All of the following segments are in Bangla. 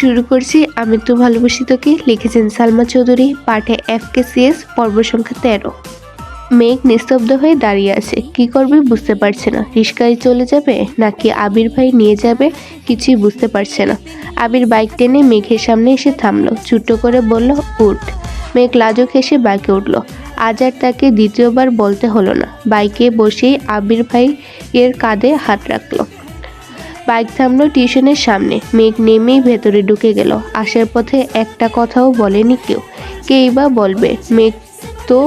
শুরু করছি। আমি তো ভালোবাসি তোকে, লিখেছেন সালমা চৌধুরী, পাঠে এফ কে সিএস পর্ব সংখ্যা তেরো। মেঘ নিস্তব্ধ হয়ে দাঁড়িয়ে আছে। কি করবে বুঝতে পারছে না। রিস্কায় চলে যাবে নাকি আবির ভাই নিয়ে যাবে কিছুই বুঝতে পারছে না। আবির বাইক টেনে মেঘের সামনে এসে থামলো। ছোট্ট করে বলল, উঠ। মেঘ লাজুক হেসে বাইকে উঠল। আজ আর তাকে দ্বিতীয়বার বলতে হলো না। বাইকে বসেই আবির ভাই এর কাঁধে হাত রাখল। বাইক থামলো টিউশনের সামনে। মেঘ নেমেই ভেতরে ঢুকে গেল। আসার পথে একটা কথাও বলেনি কেউ। কেই বা বলবে? মেঘ তো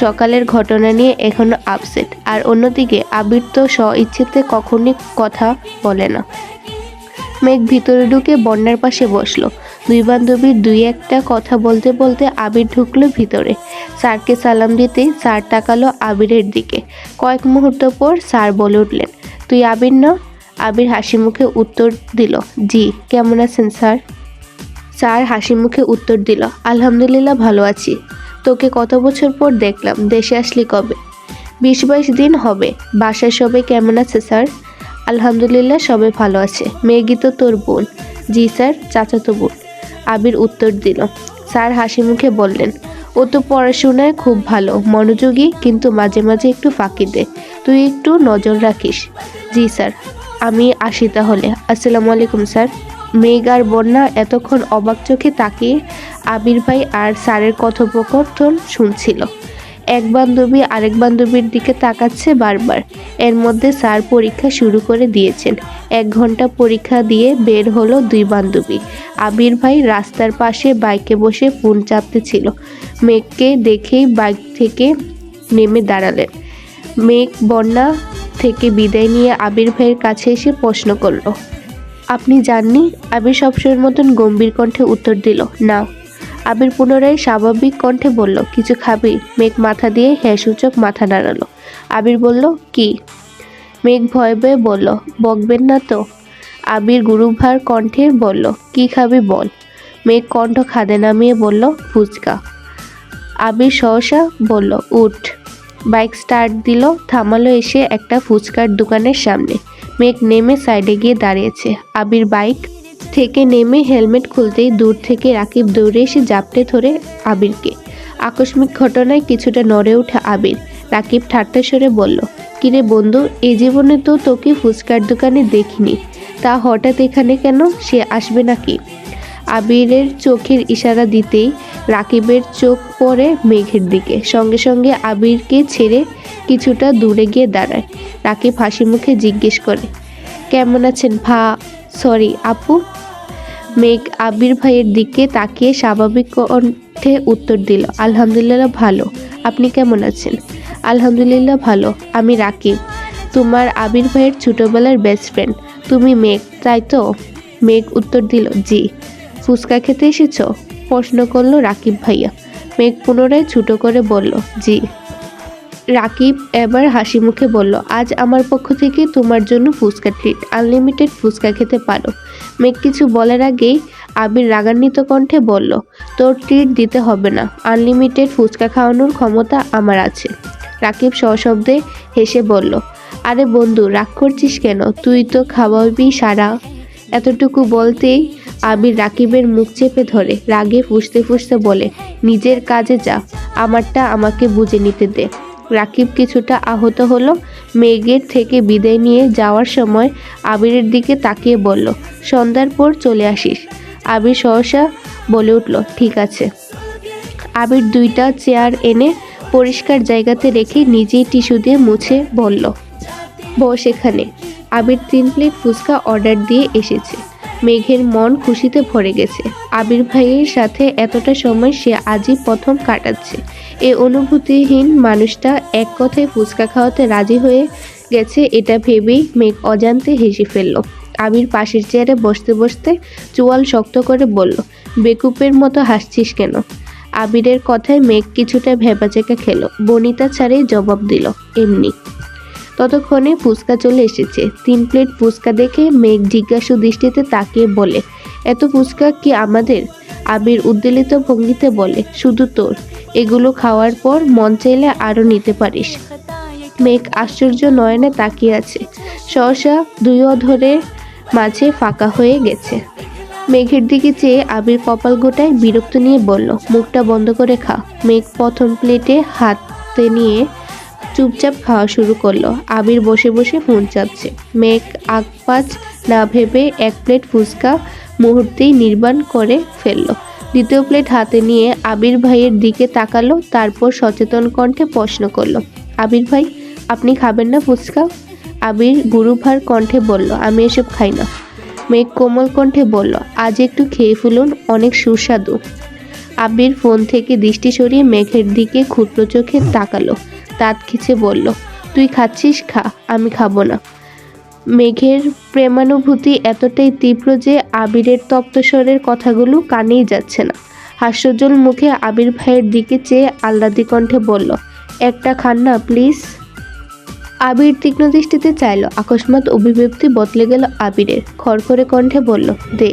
সকালের ঘটনা নিয়ে এখনও আপসেট আর অন্যদিকে আবির তো স্ব ইচ্ছেতে কখনই কথা বলে না। মেঘ ভিতরে ঢুকে বন্যার পাশে বসল। দুই বান্ধবীর দুই একটা কথা বলতে বলতে আবির ঢুকলো ভিতরে। স্যারকে সালাম দিতেই স্যার তাকালো আবিরের দিকে। কয়েক মুহূর্ত পর স্যার বলে উঠলেন, তুই আবির না? আবির হাসি মুখে উত্তর দিল, জি, কেমন আছেন, স্যার? স্যার হাসি মুখে উত্তর দিল, আলহামদুলিল্লাহ ভালো আছি। তোকে কত বছর পর দেখলাম, দেশে আসলি কবে? বিশ বাইশ দিন হবে। বাসায় সবাই কেমন আছে, স্যার? আলহামদুলিল্লাহ সবে ভালো আছে। মেয়েগি তো তোর বোন। জি, স্যার চাচাতো বোন। আবির উত্তর দিল। স্যার হাসি মুখে বললেন, ও তো পড়াশোনায় খুব ভালো, মনোযোগী, কিন্তু মাঝে মাঝে একটু ফাঁকি দে। তুই একটু নজর রাখিস। জি, স্যার। আমি আসি তাহলে। আসসালামু আলাইকুম, স্যার। মেঘ আর বন্যা এতক্ষণ অবাক চোখে তাকিয়ে আবির ভাই আর স্যারের কথোপকথন শুনছিল। এক বান্ধবী আরেক বান্ধবীর দিকে তাকাচ্ছে বারবার। এর মধ্যে স্যার পরীক্ষা শুরু করে দিয়েছেন। এক ঘণ্টা পরীক্ষা দিয়ে বের হলো দুই বান্ধবী। আবির ভাই রাস্তার পাশে বাইকে বসে ফোন চাপতে ছিল মেঘকে দেখেই বাইক থেকে নেমে দাঁড়ালেন। মেঘ বন্যা থেকে বিদায় নিয়ে আবির ভাইয়ের কাছে এসে প্রশ্ন করল। আপনি জাননি? আবির সবসময়ের মতন গম্ভীর কণ্ঠে উত্তর দিল, না। আবির পুনরায় স্বাভাবিক কণ্ঠে বলল, কিছু খাবি? মেঘ মাথা দিয়ে হ্যাঁ সূচক মাথা নাড়ালো। আবির বলল, কি? মেঘ ভয় ভয়ে বলল, বকবেন না তো? আবির গুরুভার কণ্ঠে বলল, কি খাবি বল? মেঘ কণ্ঠ খাদে নামিয়ে বলল, ফুচকা। আবির সহসা বলল, উঠ। বাইক স্টার্ট দিল, থামালো এসে একটা ফুচকার দোকানের সামনে। মেঘ নেমে সাইডে গিয়ে দাঁড়িয়েছে। আবির বাইক থেকে নেমে হেলমেট খুলতেই দূর থেকে রাকিব দৌড়ে এসে জাপটে ধরে আবিরকে। আকস্মিক ঘটনায় কিছুটা নড়ে ওঠে আবির। রাকিব ঠাট্টা সরে বলল, কিরে বন্ধু এই জীবনে তো তোকে ফুচকার দোকানে দেখিনি। তা হঠাৎ এখানে কেন? সে আসবে নাকি? আবিরের চোখের ইশারা দিতেই রাকিবের চোখ পড়ে মেঘের দিকে। সঙ্গে সঙ্গে আবিরকে ছেড়ে কিছুটা দূরে গিয়ে দাঁড়ায়। রাকিব হাসি মুখে জিজ্ঞেস করে, কেমন আছেন ভা? সরি, আপু? মেঘ আবির ভাইয়ের দিকে তাকিয়ে স্বাভাবিক কণ্ঠে উত্তর দিল, আলহামদুলিল্লাহ ভালো। আপনি কেমন আছেন? আলহামদুলিল্লাহ ভালো, আমি রাকিব। তোমার আবির ভাইয়ের ছোটোবেলার বেস্ট ফ্রেন্ড তুমি মেঘ, তাই তো? মেঘ উত্তর দিল, জি। ফুচকা খেতে এসেছ? প্রশ্ন করল রাকিব ভাইয়া। মেঘ পুনরায় ছুটো করে বলল, জি। রাকিব এবার হাসি মুখে বলল, আজ আমার পক্ষ থেকে তোমার জন্য ফুচকা ট্রিট আনলিমিটেড ফুচকা খেতে পারো। মেঘ কিছু বলার আগেই আবির রাগান্বিত কণ্ঠে বলল, তোর ট্রিট দিতে হবে না আনলিমিটেড ফুচকা খাওয়ানোর ক্ষমতা আমার আছে। রাকিব সশব্দে হেসে বলল, আরে বন্ধু, রাগ করছিস কেন? তুই তো খাওয়াবি সারা। এতটুকু বলতেই আবির রাকিবের মুখ চেপে ধরে, রাগে ফুসতে ফুসতে বলে, নিজের কাজে যা, আমারটা আমাকে বুঝে নিতে দে। রাকিব কিছুটা আহত হলো মেঘের থেকে বিদায় নিয়ে যাওয়ার সময় আবিরের দিকে তাকিয়ে বলল, সন্ধ্যার পর চলে আসিস। আবির সহসা বলে উঠল, ঠিক আছে। আবির দুইটা চেয়ার এনে পরিষ্কার জায়গাতে রেখে নিজেই টিস্যু দিয়ে মুছে বলল, বস এখানে। আবির তিন প্লেট ফুচকা অর্ডার দিয়ে এসেছে। মেঘের মন খুশিতে ভরে গেছে। আবির ভাইয়ের সাথে এতটা সময় সে আজই প্রথম কাটাচ্ছে। এই অনুভূতিহীন মানুষটা এক কথায় ফুচকা খাওয়াতে রাজি হয়ে গেছে এটা ভেবেই মেঘ অজান্তে হেসে ফেলল। আবির পাশের চেয়ারে বসতে বসতে চোয়াল শক্ত করে বলল, বেকুপের মতো হাসছিস কেন? আবিরের কথায় মেঘ কিছুটা ভেবাচেকা খেলো। বনিতা ছাড়াই জবাব দিল, এমনি। ততক্ষণে ফুচকা চলে এসেছে। তিন প্লেট ফুচকা দেখে মেঘ জিজ্ঞাসু দৃষ্টিতে তাকিয়ে বলে, এত ফুচকা কি আমাদের? আবির উদ্বেলিত ভঙ্গিতে বলে, শুধু তোর। এগুলো খাওয়ার পর মন চাইলে আরও নিতে পারিস। মেঘ আশ্চর্য নয়নে তাকিয়ে আছে। সহসা দুই অধরে মাঝে ফাঁকা হয়ে গেছে। মেঘের দিকে চেয়ে আবির কপাল গোটায় বিরক্ত নিয়ে বলল, মুখটা বন্ধ করে খা। মেঘ প্রথম প্লেটে হাতে নিয়ে চুপচাপ খাওয়া শুরু করল। আবির বসে বসে ফোন চাপছে। মেঘ আগ পাঁচ না ভেবে এক প্লেট ফুচকা মুহূর্তেই নির্বাণ করে ফেলল। দ্বিতীয় প্লেট হাতে নিয়ে আবির ভাইয়ের দিকে তাকালো, তারপর সচেতন কণ্ঠে প্রশ্ন করল, আবির ভাই, আপনি খাবেন না ফুচকা? আবির গুরুভার কণ্ঠে বলল, আমি এসব খাই না। মেঘ কোমল কণ্ঠে বলল, আজ একটু খেয়ে ফেলুন, অনেক সুস্বাদু। আবির ফোন থেকে দৃষ্টি সরিয়ে মেঘের দিকে ক্ষুদ্র চোখে তাকালো। দাঁত খিচে বলল, তুই খাচ্ছিস? খা, আমি খাব না। মেঘের প্রেমানুভূতি এতটাই তীব্র যে আবিরের তপ্তস্বরের কথাগুলো কানেই যাচ্ছে না। হাস্যজ্জ্বল মুখে আবির ভাইয়ের দিকে চেয়ে আহ্লাদি কণ্ঠে বলল, একটা খান না, প্লিজ। আবির তীক্ষ্ণ দৃষ্টিতে চাইল। আকস্মাৎ অভিব্যক্তি বদলে গেল আবিরের। খড়খড়ে কণ্ঠে বলল, দে।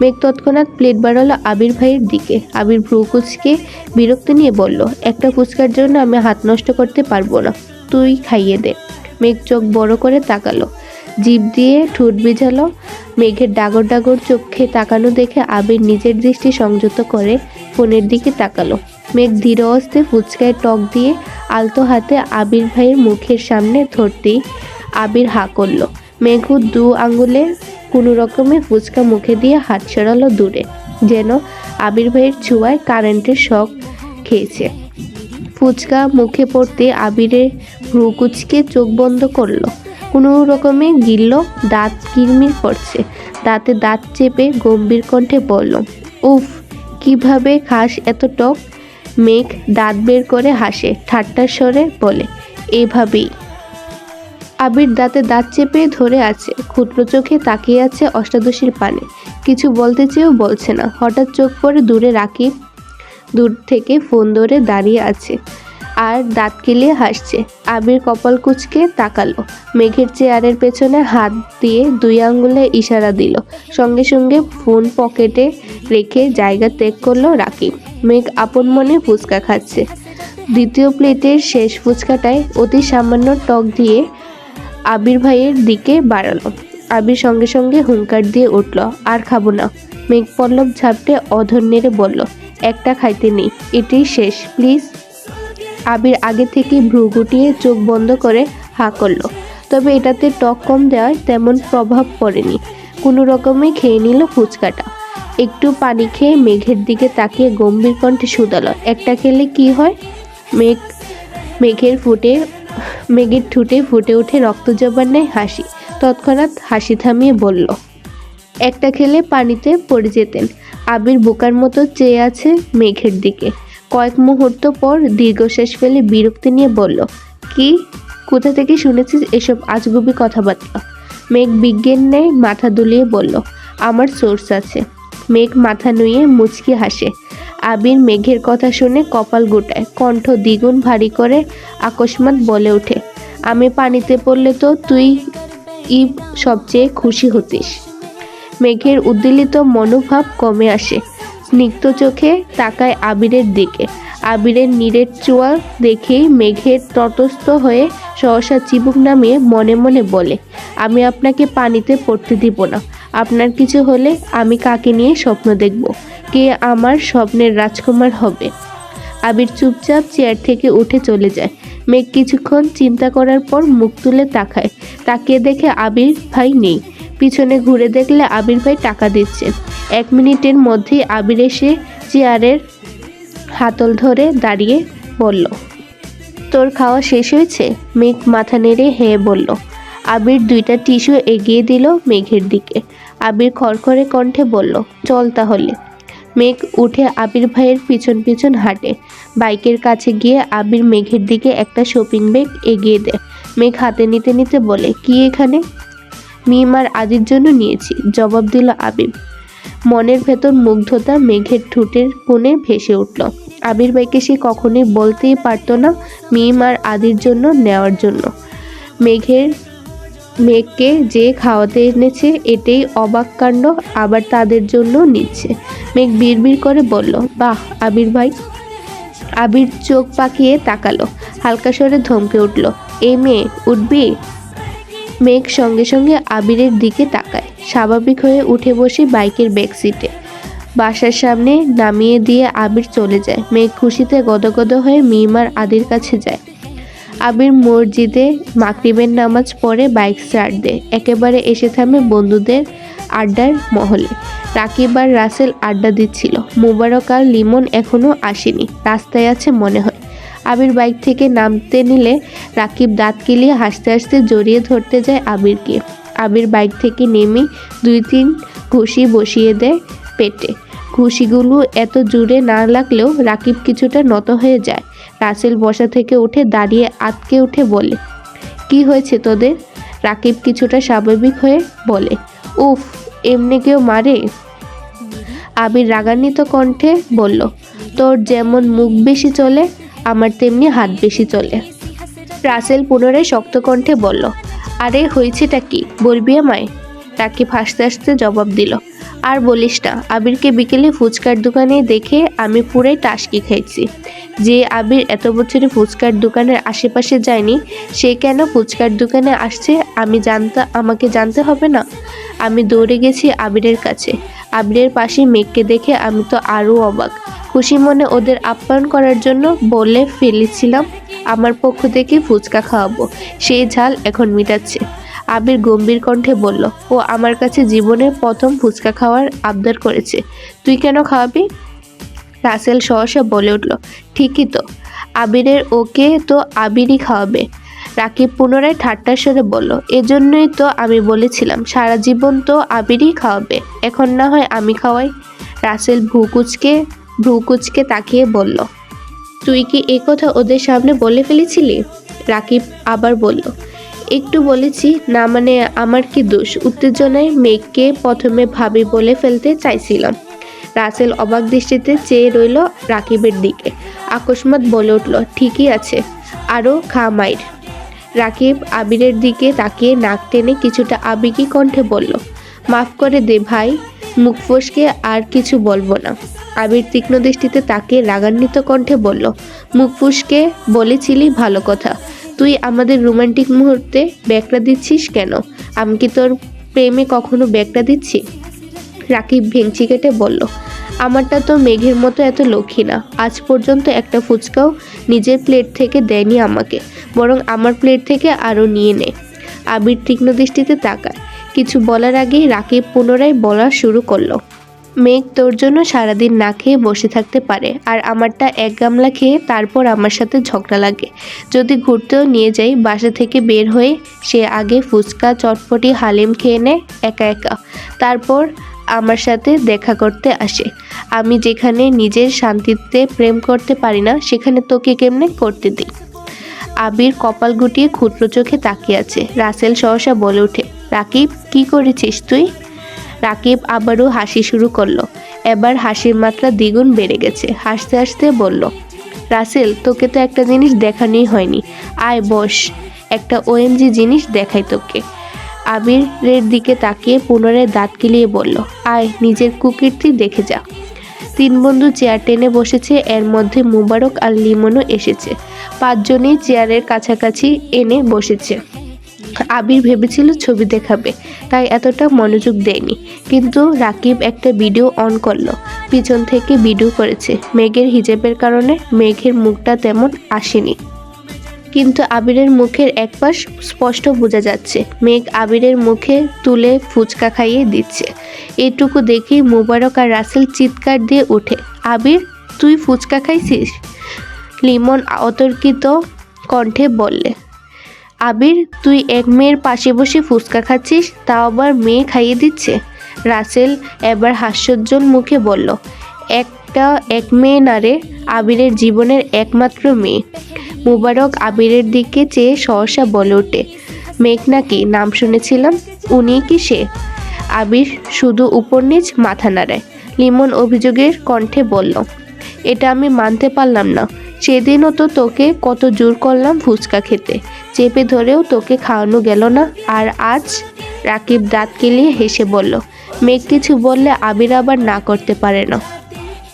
মেঘ তৎক্ষণাৎ প্লেট বাড়ালো আবির ভাইয়ের দিকে। আবির ভ্রু কুচকে বিরক্ত নিয়ে বলল, একটা ফুচকার জন্য আমি হাত নষ্ট করতে পারব না, তুই খাইয়ে দে। মেঘ চোখ বড় করে তাকালো, জিভ দিয়ে ঠোঁট বিঝালো মেঘের ডাগর ডাগর চোখে তাকানো দেখে আবির নিজের দৃষ্টি সংযত করে ফোনের দিকে তাকালো। মেঘ ধীর অস্তে ফুচকায় টক দিয়ে আলতো হাতে আবির ভাইয়ের মুখের সামনে ধরতেই আবির হা করল। মেঘু দু আঙুলে কোনো রকমে ফুচকা মুখে দিয়ে হাত সরালো দূরে, যেন আবির ভাইয়ের ছোঁয়ায় কারেন্টের শখ খেয়েছে। ফুচকা মুখে পড়তে আবিরের ভ্রু কুচকে চোখ বন্ধ করল। কোনো রকমে গিলল, দাঁত কিরমির করছে। দাঁতে দাঁত চেপে গম্ভীর কণ্ঠে বলল, উফ, কীভাবে খাস এত টক? মেঘ দাঁত বের করে হাসে ঠাট্টার স্বরে বলে, এভাবেই। আবির দাঁতে দাঁত চেপে ধরে আছে ক্ষুদ্র চোখে তাকিয়ে আছে অষ্টাদশীর পানে। কিছু বলতে চেয়েও বলছে না। হঠাৎ চোখ পড়ে দূরে রাকিব, দূর থেকে ফোন ধরে দাঁড়িয়ে আছে আর দাঁত কিলিয়ে হাসছে। আবির কপাল কুচকে তাকালো, মেঘের চেয়ারের পেছনে হাত দিয়ে দুই আঙ্গুলে ইশারা দিল। সঙ্গে সঙ্গে ফোন পকেটে রেখে জায়গা ত্যাগ করল রাকিব। মেঘ আপন মনে ফুচকা খাচ্ছে। দ্বিতীয় প্লেটের শেষ ফুচকাটায় অতি সামান্য টক দিয়ে আবির ভাইয়ের দিকে বাড়ালো। আবির সঙ্গে সঙ্গে হুঙ্কার দিয়ে উঠল, আর খাব না। মেঘ পল্লব ঝাপটে অধর নেড়ে বলল, একটা খাইতে নেই, এটাই শেষ, প্লিজ। আবির আগে থেকে ভ্রু গুটিয়ে চোখ বন্ধ করে হা করল, তবে এটাতে টক কম দেওয়ায় তেমন প্রভাব পড়েনি। কোনো রকমে খেয়ে নিল ফুচকাটা। একটু পানি খেয়ে মেঘের দিকে তাকিয়ে গম্ভীর কণ্ঠে শুধালো, একটা খেলে কি হয়? মেঘ, মেঘের ফুটে মেঘের ঠুটে ফুটে উঠে রক্ত নেয় হাসি। তৎক্ষণাৎ হাসি থামিয়ে বলল, একটা খেলে পানিতে পড়ে যেতেন। আবির বোকার মতো চেয়ে আছে মেঘের দিকে। কয়েক মুহূর্ত পর দীর্ঘশ্বাস ফেলে বিরক্তি নিয়ে বলল, কি? কোথা থেকে শুনেছিস এসব আজগুবি কথাবার্তা? মেঘ বিজ্ঞান নেয় মাথা দুলিয়ে বলল, আমার সোর্স আছে। মেঘ মাথা নুয়ে মুচকি হাসে। আবির মেঘের কথা শুনে কপাল গোটায়, কণ্ঠ দ্বিগুণ ভারী করে আকস্মাৎ বলে ওঠে, আমি পানিতে পড়লে তো তুই ই সবচেয়ে খুশি হতিস। মেঘের উদ্বেলিত মনোভাব কমে আসে, স্নিগ্ধ চোখে তাকায় আবিরের দিকে। আবিরের নীরের চোয়া দেখেই মেঘের তটস্থ হয়ে সহসা চিবুক নামিয়ে মনে মনে বলে, আমি আপনাকে পানিতে পড়তে দিব না। আপনার কিছু হলে আমি কাকে নিয়ে স্বপ্ন দেখব? কে আমার স্বপ্নের রাজকুমার হবে? আবির চুপচাপ চেয়ার থেকে উঠে চলে যায়। মেঘ কিছুক্ষণ চিন্তা করার পর মুখ তুলে তাকায়। তাকিয়ে দেখে আবির ভাই নেই। পিছনে ঘুরে দেখলে আবির ভাই টাকা দিচ্ছেন এক মিনিটের মধ্যেই আবির এসে চেয়ারের হাতল ধরে দাঁড়িয়ে বলল, তোর খাওয়া শেষ হয়েছে? মেঘ মাথা নেড়ে হেয়ে বলল আবির দুইটা টিস্যু এগিয়ে দিল মেঘের দিকে। আবির খড়খড়ে কণ্ঠে বলল, চল তাহলে। মেঘ উঠে আবির ভাইয়ের পিছন পিছন হাঁটে। বাইকের কাছে গিয়ে আবির মেঘের দিকে একটা শপিং ব্যাগ এগিয়ে দেয়। মেঘ হাতে নিতে নিতে বলে, কি এখানে? মিম আর আদির জন্য নিয়েছি, জবাব দিল আবির। মনের ভেতর মুগ্ধতা মেঘের ঠোঁটের কোণে ভেসে উঠল। আবির ভাইকে সে কখনোই বলতেই পারতো না মিম আর আদির জন্য নেওয়ার জন্য। মেঘের মেঘকে যে খাওয়াতে এনেছে এটাই অবাক কাণ্ড, আবার তাদের জন্য নিচ্ছে। মেঘ বিড়বিড় করে বলল, বাহ, আবির ভাই। আবির চোখ পাকিয়ে তাকালো, হালকা স্বরে ধমকে উঠল, এ মেয়ে, উঠবি? মেঘ সঙ্গে সঙ্গে আবিরের দিকে তাকায়, স্বাভাবিক হয়ে উঠে বসে বাইকের ব্যাক সিটে বাসার সামনে নামিয়ে দিয়ে আবির চলে যায়। মেঘ খুশিতে গদগদ হয়ে মিমার আদির কাছে যায়। আবির মসজিদে মাকরিবের নামাজ পড়ে বাইক স্টার্ট দেয়। একেবারে এসে থামে বন্ধুদের আড্ডার মহলে। রাকিব আর রাসেল আড্ডা দিচ্ছিল। মুবারক আর লিমন এখনও আসেনি। রাস্তায় আছে মনে হয়। আবির বাইক থেকে নামতে নিলে রাকিব দাঁত কিলিয়ে হাসতে হাসতে জড়িয়ে ধরতে যায় আবিরকে আবির বাইক থেকে নেমে দুই তিন ঘুষি বসিয়ে দেয় পেটে। ঘুষিগুলো এত জোরে না লাগলেও রাকিব কিছুটা নত হয়ে যায়। রাসেল বসা থেকে উঠে দাঁড়িয়ে আতকে উঠে বলে, কি হয়েছে তোদের? রাকিব কিছুটা স্বাভাবিক হয়ে বলে, উফ, এমনি কেউ মারে? আবির রাগান্বিত কণ্ঠে বলল, তোর যেমন মুখ বেশি চলে, আমার তেমনি হাত বেশি চলে। রাসেল পুনরায় শক্ত কণ্ঠে বলল, আরে, হয়েছেটা কি? বলবি আমায়? রাকিব হাসতে হাসতে জবাব দিল আর বলিস না, আবিরকে বিকেলে ফুচকার দোকানে দেখে আমি পুরাই টাসকি খাইছি। যে আবির এত বছরে ফুচকার দোকানের আশেপাশে যায়নি, সে কেন ফুচকার দোকানে আসছে? আমি জানতে, আমাকে জানতে হবে না? আমি দৌড়ে গেছি আবিরের কাছে। আবিরের পাশে মেঘকে দেখে আমি তো আরও অবাক। খুশি মনে ওদের আপ্যায়ন করার জন্য বলে ফেলেছিলাম, আমার পক্ষ থেকে ফুচকা খাওয়াবো। সেই ঝাল এখন মিটাচ্ছে। আবির গম্ভীর কণ্ঠে বলল, ও আমার কাছে জীবনের প্রথম ফুচকা খাওয়ার আবদার করেছে। তুই কেন খাওয়াবি? রাসেল সহসা বলে উঠল, ঠিকই তো, আবিরের ওকে তো আবিরই খাওয়াবে। রাকিব পুনরায় ঠাট্টার স্বরে বলল, এজন্যই তো আমি বলেছিলাম, সারা জীবন তো আবিরই খাওয়াবে, এখন না হয় আমি খাওয়াই। রাসেল ভ্রুকুচকে ভ্রুকুচকে তাকিয়ে বলল, তুই কি এ কথা ওদের সামনে বলে ফেলেছিলি? রাকিব আবার বলল একটু বলেছি, না মানে আমার কি দোষ? উত্তেজনায় মেয়েকে প্রথমে ভাবি বলে ফেলতে চাইছিলাম। রাসেল অবাক দৃষ্টিতে চেয়ে রইল রাকিবের দিকে। আকস্মাত বলে উঠল, ঠিকই আছে। আরও খা মাইর। রাকিব আবিরের দিকে তাকিয়ে নাক টেনে কিছুটা আবেগী কণ্ঠে বলল, মাফ করে দে ভাই, মুখ ফসকে আর কিছু বলব না। আবির তীক্ষ্ণ দৃষ্টিতে তাকে রাগান্বিত কণ্ঠে বলল, মুখ ফুসকে বলেছিলি ভালো কথা। তুই আমাদের রোমান্টিক মুহূর্তে ব্যাগটা দিচ্ছিস কেন? আমি কি তোর প্রেমে কখনো ব্যাগটা দিচ্ছি? রাকিব ভেঙচি কেটে বলল, আমারটা তো মেঘের মতো এত লক্ষ্মী না। আজ পর্যন্ত একটা ফুচকাও নিজের প্লেট থেকে দেয়নি আমাকে, বরং আমার প্লেট থেকে আরও নিয়ে নেয় আবির তীক্ষ্ণ দৃষ্টিতে তাকায়। কিছু বলার আগেই রাকিব পুনরায় বলা শুরু করল মেঘ তোর জন্য সারাদিন না খেয়ে বসে থাকতে পারে, আর আমারটা এক গামলা খেয়ে তারপর আমার সাথে ঝগড়া লাগে। যদি ঘুরতেও নিয়ে যাই, বাসা থেকে বের হয়ে সে আগে ফুচকা, চটপটি, হালিম খেয়ে নেয় একা একা। তারপর আমার সাথে দেখা করতে আসে। আমি যেখানে নিজের শান্তিতে প্রেম করতে পারি না, সেখানে তোকে কেমনে করতে দিই? আবির কপাল গুটিয়ে ক্ষুদ্র চোখে তাকিয়ে আছে। রাসেল সহসা বলে ওঠে, রাকিব, কি করেছিস তুই? রাকিব আবারও হাসি শুরু করল। এবার হাসির মাত্রা দ্বিগুণ বেড়ে গেছে। হাসতে হাসতে বলল, রাসেল, তোকে তো একটা জিনিস দেখানোই হয়নি। আয়, বস, একটা ওএমজি জিনিস দেখাই তোকে। আবিরের দিকে তাকিয়ে পুনরায় দাঁত কিলিয়ে বলল, আয়, নিজের কুকীর্তি দেখে যা। তিন বন্ধু চেয়ার টেনে বসেছে, এর মধ্যে মুবারক আর লিমনও এসেছে। পাঁচজনই চেয়ারের কাছাকাছি এনে বসেছে। আবির ভেবেছিল ছবি দেখাবে, তাই এতটা মনোযোগ দেয়নি। কিন্তু রাকিব একটা ভিডিও অন করল, পিছন থেকে ভিডিও করেছে। মেঘের হিজেবের কারণে মেঘের মুখটা তেমন আসেনি। কিন্তু আবিরের মুখের এক পাশ স্পষ্ট বোঝা যাচ্ছে, মেঘ আবিরের মুখে তুলে ফুচকা খাইয়ে দিচ্ছে। এটুকু দেখেই মুবারক আর রাসেল চিৎকার দিয়ে ওঠে, আবির, তুই ফুচকা খাইছিস? লিমন অতর্কিত কণ্ঠে বললে আবির, তুই এক মেয়ের পাশে বসে ফুচকা খাচ্ছিস, তাও আবার মেয়ে খাইয়ে দিচ্ছে। রাসেল এবার হাস্যোজ্জ্বল মুখে বলল, একটা এক মেয়ে না রে, আবিরের জীবনের একমাত্র মেয়ে। মুবারক আবিরের দিকে চেয়ে সহসা বলে ওঠে, মেঘ নাকি নাম শুনেছিলাম? উনি কি সে? আবির শুধু উপর নিচ, মাথা নাড়ায়। লিমন অভিযোগের কণ্ঠে বলল, এটা আমি মানতে পারলাম না। সেদিনও তো তোকে কত জোর করলাম ফুচকা খেতে। চেপে ধরেও তোকে খাওয়ানো গেল না। আর আজ রাকিব দাঁত কেলিয়ে হেসে বলল, মেঘ কিছু বললে আবির আবার না করতে পারে না।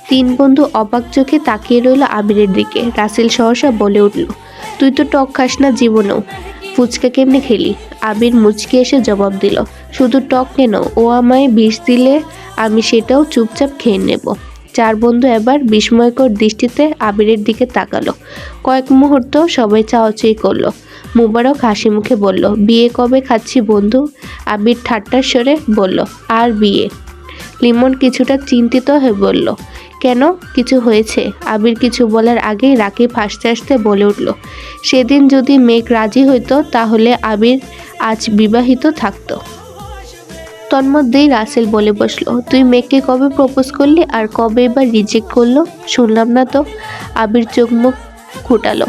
তিন বন্ধু অবাক চোখে তাকিয়ে রইল আবিরের দিকে। রাসেল সহসা বলে উঠল, তুই তো টক খাস না জীবনেও। ফুচকা কেমনে খেলি? আবির মুচকি এসে জবাব দিল, শুধু টক কেন, ও আমায় বিষ দিলে আমি সেটাও চুপচাপ খেয়ে নেব। চার বন্ধু এবার বিস্ময়কর দৃষ্টিতে আবিরের দিকে তাকালো। কয়েক মুহূর্ত সবাই চাওয়াচাই করল। মুবারক হাসি মুখে বলল, বিয়ে কবে খাচ্ছি বন্ধু? আবির ঠাট্টার স্বরে বলল, আর বিয়ে। লিমন কিছুটা চিন্তিত হয়ে বলল, কেন? কিছু হয়েছে? আবির কিছু বলার আগেই রাকিব হাসতে হাসতে বলে উঠল, সেদিন যদি মেঘ রাজি হইতো তাহলে আবির আজ বিবাহিত থাকতো। তন্মধ্যেই রাসেল বলে বসল, তুই মেয়েকে কবে প্রপোজ করলি আর কবে এবার রিজেক্ট করল? শুনলাম না তো। আবির চোখ মুখ খুটালো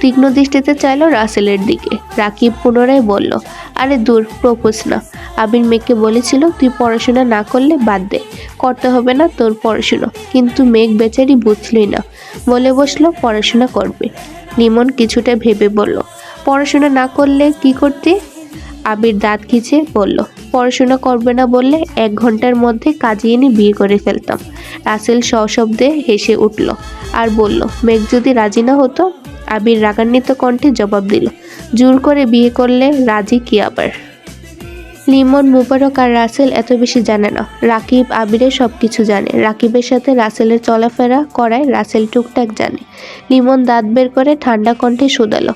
তীক্ষ্ণ দৃষ্টিতে চাইলো রাসেলের দিকে। রাকিব পুনরায় বলল, আরে দূর, প্রপোজ না। আবির মেঘকে বলেছিল, তুই পড়াশোনা না করলে বাদ দে। করতে হবে না তোর পড়াশুনো। কিন্তু মেঘ বেচারি বুঝলই না। বলে বসল, পড়াশোনা করবে। লিমন কিছুটা ভেবে বলল, পড়াশোনা না করলে কি করতে? আবির দাঁত খিচে বলল, পড়াশোনা করবে না বললে এক ঘণ্টার মধ্যে কাজে এনে বিয়ে করে ফেলতাম। রাসেল সশব্দে হেসে উঠল আর বলল, মেঘ যদি রাজি না হতো? আবির রাগান্বিত কণ্ঠে জবাব দিল, জোর করে বিয়ে করলে রাজি কি আবার? লিমন, মুবারক আর রাসেল এত বেশি জানে না। রাকিব আবিরের সব কিছু জানে। রাকিবের সাথে রাসেলের চলাফেরা করায় রাসেল টুকটাক জানে। লিমন দাঁত বের করে ঠান্ডা কণ্ঠে শুধালো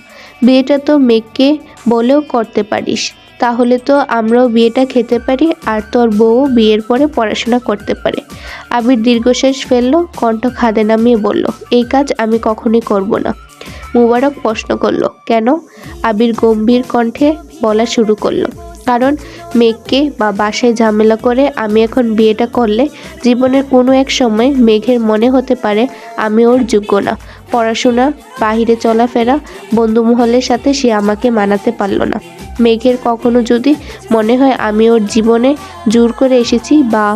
বিয়েটা তো মেয়েকে বলেও করতে পারিস। তাহলে তো আমরাও বিয়েটা খেতে পারি আর তোর বউ বিয়ের পরে পড়াশোনা করতে পারে। আবির দীর্ঘশ্বাস ফেলল, কণ্ঠ খাদে নামিয়ে বলল, এই কাজ আমি কখনই করব না। মুবারক প্রশ্ন করল, কেন? আবির গম্ভীর কণ্ঠে বলা শুরু করল কারণ মেঘকে বা বাসায় ঝামেলা করে আমি এখন বিয়েটা করলে জীবনের কোনো এক সময় মেঘের মনে হতে পারে আমি ওর যোগ্য না। পড়াশোনা, বাহিরে চলাফেরা বন্ধু মহলের সাথে সে আমাকে মানাতে পারল না। মেঘের কখনো যদি মনে হয় আমি ওর জীবনে জোর করে এসেছি বা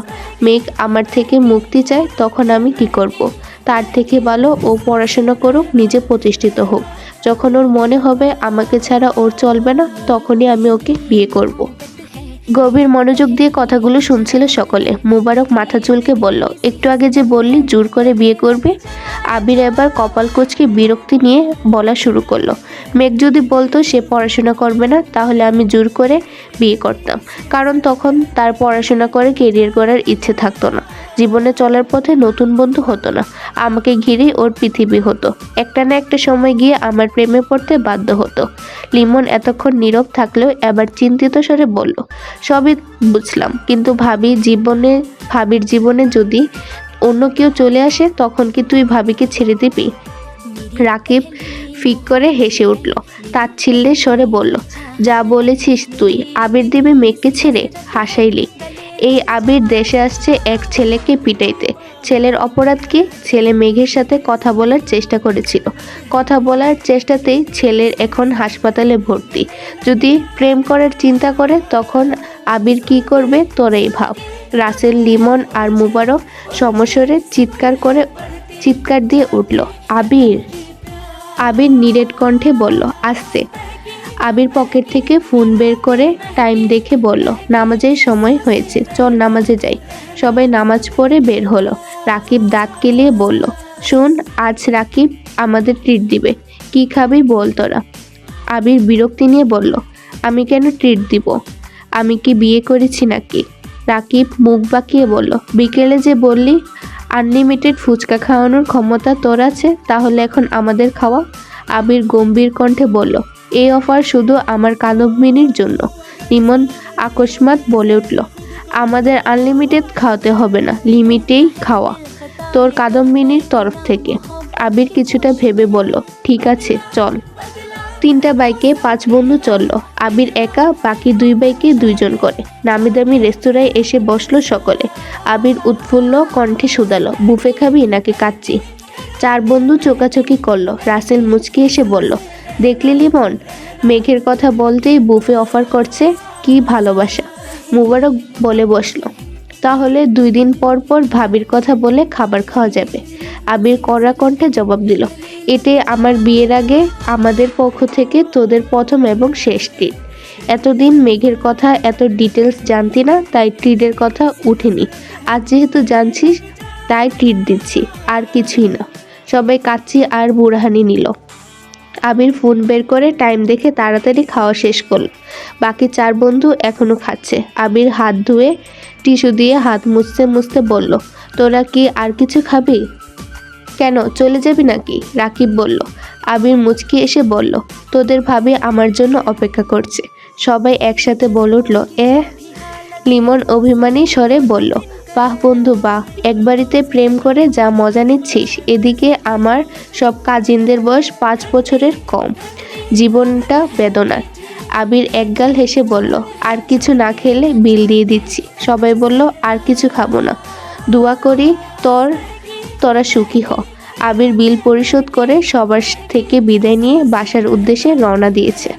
মেঘ আমার থেকে মুক্তি চায়, তখন আমি কি করব। তার থেকে ভালো ও পড়াশোনা করুক, নিজে প্রতিষ্ঠিত হোক। যখন ওর মনে হবে আমাকে ছাড়া ওর চলবে না, তখনই আমি ওকে বিয়ে করব। গভীর মনোযোগ দিয়ে কথাগুলো শুনছিল সকলে। মুবারক মাথা চুলকে বলল, একটু আগে যে বললি জোর করে বিয়ে করবে? আবির এবার কপাল কোচকে বিরক্তি নিয়ে বলা শুরু করল, মেঘ যদি বলতো সে পড়াশোনা করবে না, তাহলে আমি জোর করে বিয়ে করতাম। কারণ তখন তার পড়াশোনা করে কেরিয়ার করার ইচ্ছে থাকতো না। জীবনে চলার পথে নতুন বন্ধু হতো না। আমাকে ঘিরেই ওর পৃথিবী হতো। একটা না একটা সময় গিয়ে আমার প্রেমে পড়তে বাধ্য হতো। লিমন এতক্ষণ নীরব থাকলেও এবার চিন্তিত স্বরে বলল, সবই বুঝলাম, কিন্তু ভাবি জীবনে, ভাবির জীবনে যদি অন্য কেউ চলে আসে, তখন কি তুই ভাবিকে ছেড়ে দিবি? রাকিব ফিক করে হেসে উঠল। তাচ্ছিল্যের স্বরে বলল, যা বলেছিস তুই, আবির দিবি মেঘকে ছেড়ে হাসাইলি। এই আবির দেশে আসছে এক ছেলেকে পিটাইতে। ছেলের অপরাধ কি? ছেলে মেঘের সাথে কথা বলার চেষ্টা করেছিল। কথা বলার চেষ্টাতেই ছেলের এখন হাসপাতালে ভর্তি। যদি প্রেম করার চিন্তা করে, তখন আবির কি করবে? তোরাই ভাব। রাসেল লিমন আর মুবারক সমস্বরে চিৎকার করে, চিৎকার দিয়ে উঠল, আবির! আবির নিরেট কণ্ঠে বলল আসতে আবির পকেট থেকে ফোন বের করে টাইম দেখে বলল, নামাজের সময় হয়েছে, চল নামাজে যাই। সবাই নামাজ পড়ে বের হলো। রাকিব দাঁত কেলিয়ে বলল, শোন, আজ রাকিব আমাদের ট্রিট দিবে। কি খাবি বল তোরা? আবির বিরক্তি নিয়ে বলল, আমি কেন ট্রিট দিব? আমি কি বিয়ে করেছি নাকি? রাকিব মুখ বাঁকিয়ে বলল, বিকেলে যে বললি আনলিমিটেড ফুচকা খাওয়ানোর ক্ষমতা তোর আছে, তাহলে এখন আমাদের খাওয়া আবির গম্ভীর কণ্ঠে বলল এই অফার শুধু আমার কাদম্বিনীর জন্য। লিমন আকস্মাত বলে উঠল, আমাদের আনলিমিটেড খাওয়াতে হবে না, লিমিটেই খাওয়া। তোর কাদম্বিনীর তরফ থেকে। আবির কিছুটা ভেবে বলল, ঠিক আছে, চল। তিনটা বাইকে পাঁচ বন্ধু চলল, আবির একা, বাকি দুই বাইকে দুইজন করে। নামি দামি রেস্তোরাঁয় এসে বসল সকলে। আবির উৎফুল্ল কণ্ঠে শুধালো, বুফে খাবি নাকি কাচ্চি? চার বন্ধু চোকাচোকি করল, রাসেল মুচকি এসে বলল দেখলি লিমন? মেঘের কথা বলতেই বুফে অফার করছে, কি ভালোবাসা। মুবারক বলে বসল। তাহলে দুই দিন পর পর ভাবির কথা বলে খাবার খাওয়া যাবে। আবির কড়া কণ্ঠে জবাব দিল, এতে আমার বিয়ের আগে আমাদের পক্ষ থেকে তোদের প্রথম এবং শেষ দিন এতদিন মেঘের কথা এত ডিটেলস জানতি না, তাই ট্রিটের কথা উঠেনি। আজ যেহেতু জানছিস, তাই ট্রিট দিচ্ছি, আর কিছুই না। সবাই কাচ্চি আর বুড়হানি নিল। আবির ফোন বের করে টাইম দেখে তাড়াতাড়ি খাওয়া শেষ করল। বাকি চার বন্ধু এখনও খাচ্ছে। আবির হাত ধুয়ে টিস্যু দিয়ে হাত মুছতে মুছতে বলল, তোরা কি আর কিছু খাবি? কেন, চলে যাবি নাকি? রাকিব বলল। আবির মুচকি এসে বলল, তোদের ভাবি আমার জন্য অপেক্ষা করছে। সবাই একসাথে বলে উঠল এ লিমন অভিমানী স্বরে বলল বাহ বন্ধু বাহ, এক বাড়িতে প্রেম করে যা মজা নিচ্ছিস, এদিকে আমার সব কাজিনদের বয়স পাঁচ বছরের কম। জীবনটা বেদনার। আবির একগাল হেসে বলল, আর কিছু না খেলে বিল দিয়ে দিচ্ছি। সবাই বলল, আর কিছু খাব না। দোয়া করি তোর, তোরা সুখী হ। আবির বিল পরিশোধ করে সবার থেকে বিদায় নিয়ে বাসার উদ্দেশ্যে রওনা দিয়েছে।